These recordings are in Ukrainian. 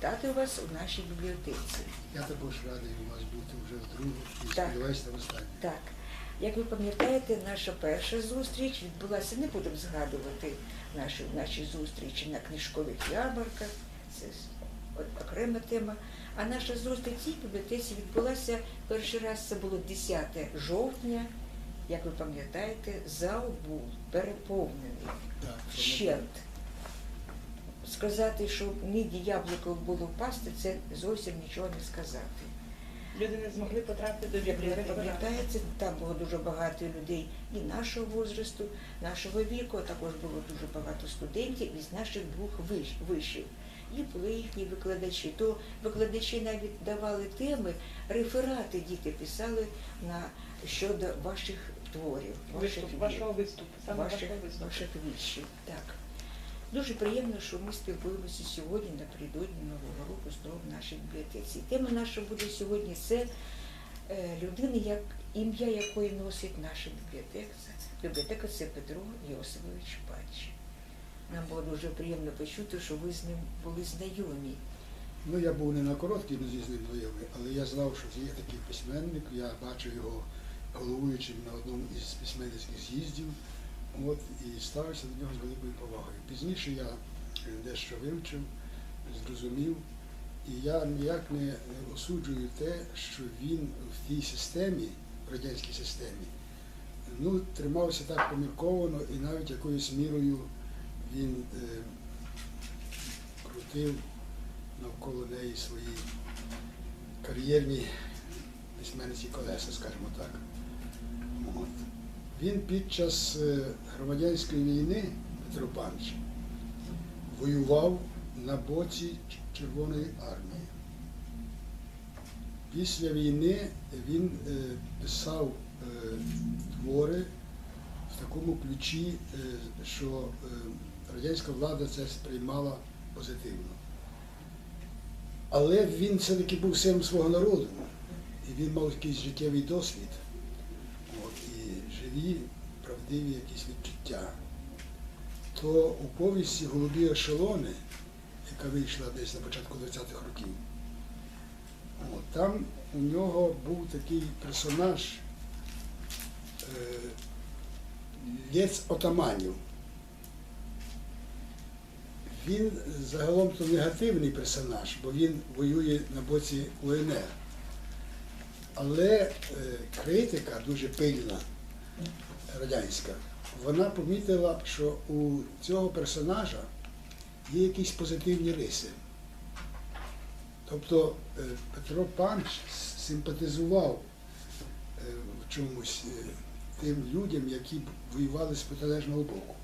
Вітати вас у нашій бібліотеці. Я також радий у вас бути вже вдруге і Так. сподіваюся на останнє. Так, як ви пам'ятаєте, наша перша зустріч відбулася, не будемо згадувати наші, наші зустрічі на книжкових ярмарках, це с- о- окрема тема. А наша зустріч в цій бібліотеці відбулася перший раз, це було 10 жовтня. Як ви пам'ятаєте, зал був переповнений Так, вщент. Сказати, що ніде яблуко було впасти, це зовсім нічого не сказати. Люди не змогли потрапити до бібліотеки. там було дуже багато людей і нашого возрасту, нашого віку, а також було дуже багато студентів із наших двох виш- вишів. І були їхні викладачі. То викладачі навіть давали теми, реферати діти писали на щодо ваших творів, ваших Виступ, вашого виступу, ваших, ваших віршів. Так. Дуже приємно, що ми спілкуємося сьогодні напередодні Нового року знову в нашій бібліотеці. Тема наша буде сьогодні це е, людина, як, ім'я якої носить наша бібліотека. Бібліотека це Петро Йосипович Пач. Нам було дуже приємно почути, що ви з ним були знайомі. Ну, я був не на короткій нозі з ним знайомий, але я знав, що є такий письменник, я бачив його головуючим на одному із письменницьких з'їздів, от, і ставився до нього з великою повагою. Пізніше я е, дещо вивчив, зрозумів, і я ніяк не осуджую те, що він в тій системі, в радянській системі, ну, тримався так помірковано і навіть якоюсь мірою він е, крутив навколо неї свої кар'єрні письменниці колеса, скажімо так. Він під час е, громадянської війни, Петро Панч, воював на боці Червоної армії. Після війни він е, писав е, твори в такому ключі, що радянська влада це сприймала позитивно. Але він все-таки був сином свого народу, і він мав якийсь життєвий досвід, живі, правдиві якісь відчуття. То у повісті Голубі ешелони, яка вийшла десь на початку 20-х років, там у нього був такий персонаж е, Лєц Отаманів. Він загалом то негативний персонаж, бо він воює на боці УНР. Але е, критика дуже пильна, радянська, вона помітила, що у цього персонажа є якісь позитивні риси. Тобто е, Петро Панч симпатизував е, в чомусь е, тим людям, які воювали з протилежного боку.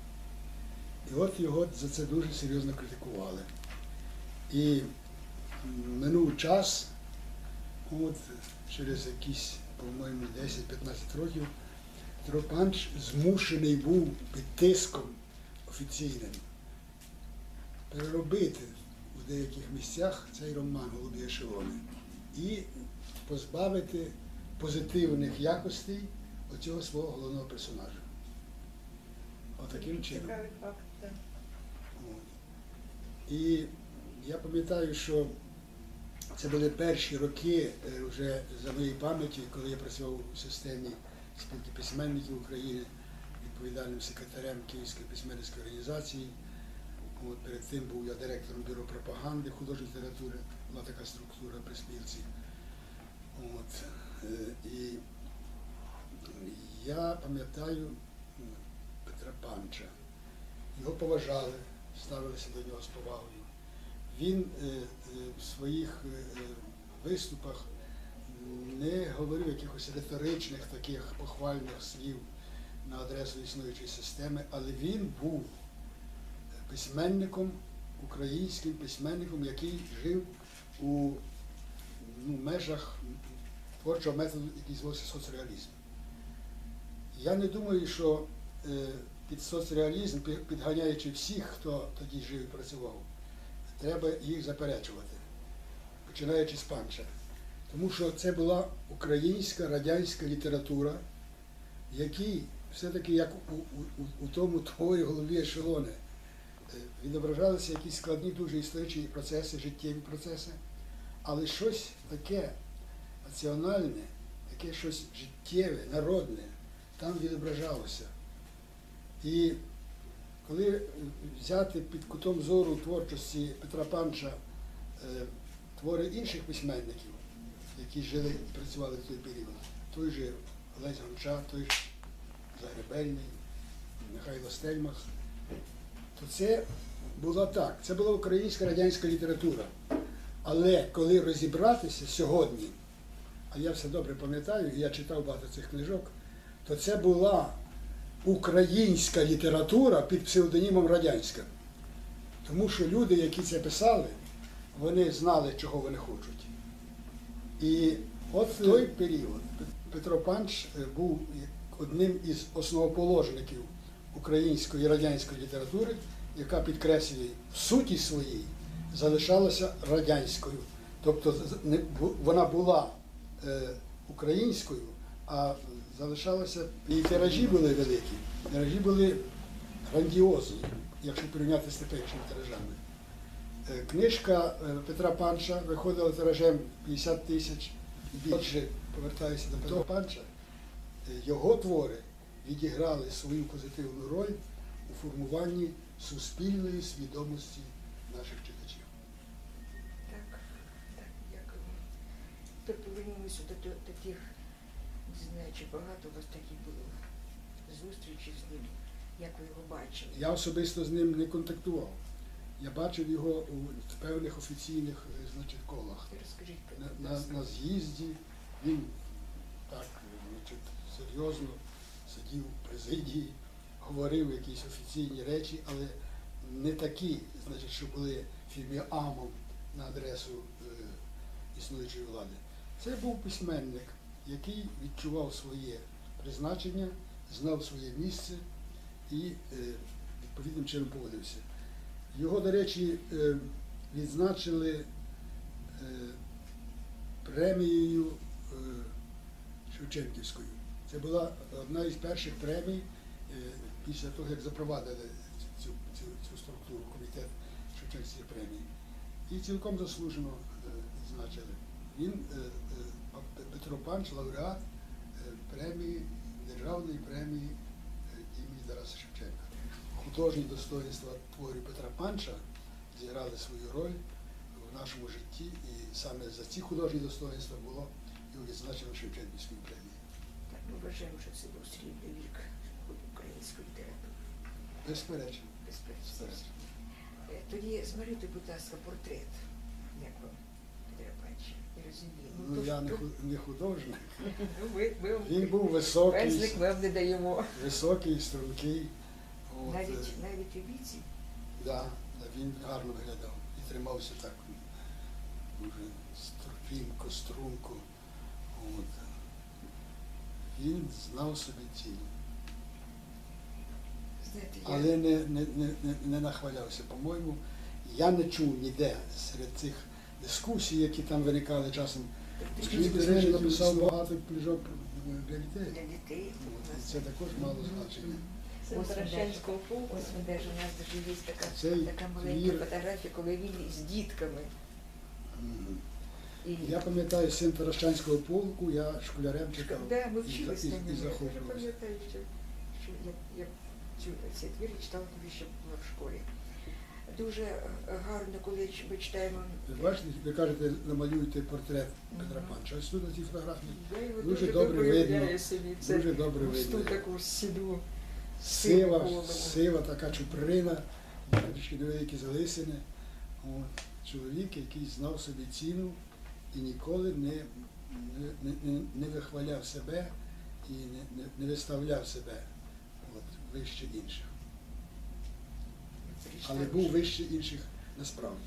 І от його за це дуже серйозно критикували. І минув час, от через якісь, по-моєму, 10-15 років, Петро Панч змушений був під тиском офіційним переробити в деяких місцях цей роман Голубі ешелони і позбавити позитивних якостей оцього свого головного персонажа. Отаким чином. Цікавий факт, так. І я пам'ятаю, що це були перші роки е, вже за моєю пам'яті, коли я працював у системі спілки письменників України, відповідальним секретарем Київської письменницької організації. От, перед тим був я директором бюро пропаганди художньої літератури, була така структура при спілці. От, е, і я пам'ятаю Петра Панча. Його поважали, ставилися до нього з повагою. Він е, е, в своїх виступах не говорив якихось риторичних таких похвальних слів на адресу існуючої системи, але він був письменником, українським письменником, який жив у ну, межах творчого методу, який звався соцреалізм. Я не думаю, що е, під соцреалізм, підганяючи всіх, хто тоді жив і працював, треба їх заперечувати, починаючи з панча. Тому що це була українська радянська література, в якій все-таки як у, у, у- тому творі голові ешелони, е, відображалися якісь складні дуже історичні процеси, життєві процеси, але щось таке національне, таке щось життєве, народне, там відображалося. І коли взяти під кутом зору творчості Петра Панча е, твори інших письменників, які жили, і працювали в той період, той же Олесь Гончар, той ж Загребельний, Михайло Стельмах, то це було так. Це була українська радянська література. Але коли розібратися сьогодні, а я все добре пам'ятаю, я читав багато цих книжок, то це була українська література під псевдонімом радянська. Тому що люди, які це писали, вони знали, чого вони хочуть. І от в той період Петро Панч е, був одним із основоположників української і радянської літератури, яка підкреслює в суті своїй залишалася радянською. Тобто вона була е, українською, а залишалася і тиражі були великі, тиражі були грандіозні, якщо порівняти з теперішніми тиражами. Е, Книжка е, Петра Панча виходила тиражем 50 тисяч і більше. Повертаюся до Петра Панча. Е, Його твори відіграли свою позитивну роль у формуванні суспільної свідомості наших читачів. Так, так, дякую. Тепер повернемося до, таких, не знаю, чи багато у вас таких було зустрічей з ним, як ви його бачили. Я особисто з ним не контактував. Я бачив його у певних офіційних е, значить, колах. На, на, на з'їзді він так значить, серйозно сидів в президії, говорив якісь офіційні речі, але не такі, значить, що були фіміамом на адресу е, існуючої влади. Це був письменник, який відчував своє призначення, знав своє місце і е, відповідним чином поводився. Його, до речі, е, відзначили е, премією е, Шевченківською. Це була одна із перших премій після того, як запровадили цю, цю, цю структуру, комітет Шевченківських премій. І цілком заслужено відзначили. Він, Петро Панч, лауреат премії, державної премії імені Тараса Шевченка. Художні достоинства творів Петра Панча зіграли свою роль в нашому житті, і саме за ці художні достоинства було його відзначено Шевченківською премією. Так, ми вважаємо, що це був срібний вік української літератури. Безперечно. Безперечно. Е, Тоді змалюйте, будь ласка, портрет. Як вам, Петра Панча? Ну, то я не, то- ху- не художник. Ну, ви, ви, Він був високий, Пензлик вам не даємо. високий, стрункий. От, е, Навіть, навіть у віці. да, да, він гарно виглядав і тримався так дуже струнко, струнко. От. Він знав собі ціну. Знаєте, я... але не, не, не, не, не нахвалявся. По-моєму, я не чув ніде серед цих дискусій, які там виникали часом. Він, до речі, написав багато книжок для дітей. для дітей. От, і Це також мало значення. Ось полку. Ось ми даже, у нас даже є така, така маленька твір- фотографія, коли він з дітками. Мгм. І Я пам'ятаю син Таращанського полку, я школярем читав. Да, ми і, вчились і, на і ньому. Я дуже захоплювався. пам'ятаю, що, що я, я цю, цей твір читала тоді ще була в школі. Дуже е, гарно, коли ч- ми читаємо. Ви бачите, ви кажете, намалюйте портрет Петра Мгм. Панча. Ось тут на цій фотографії Я його Дуже дуже, добре видно. собі. Це дуже добре видно. таку сіду. Сива, сива така чуприна, трішки невеликі залисини. От. Чоловік, який знав собі ціну і ніколи не, не, не, не вихваляв себе і не, не, не виставляв себе от, вище інших. Але був вище інших насправді.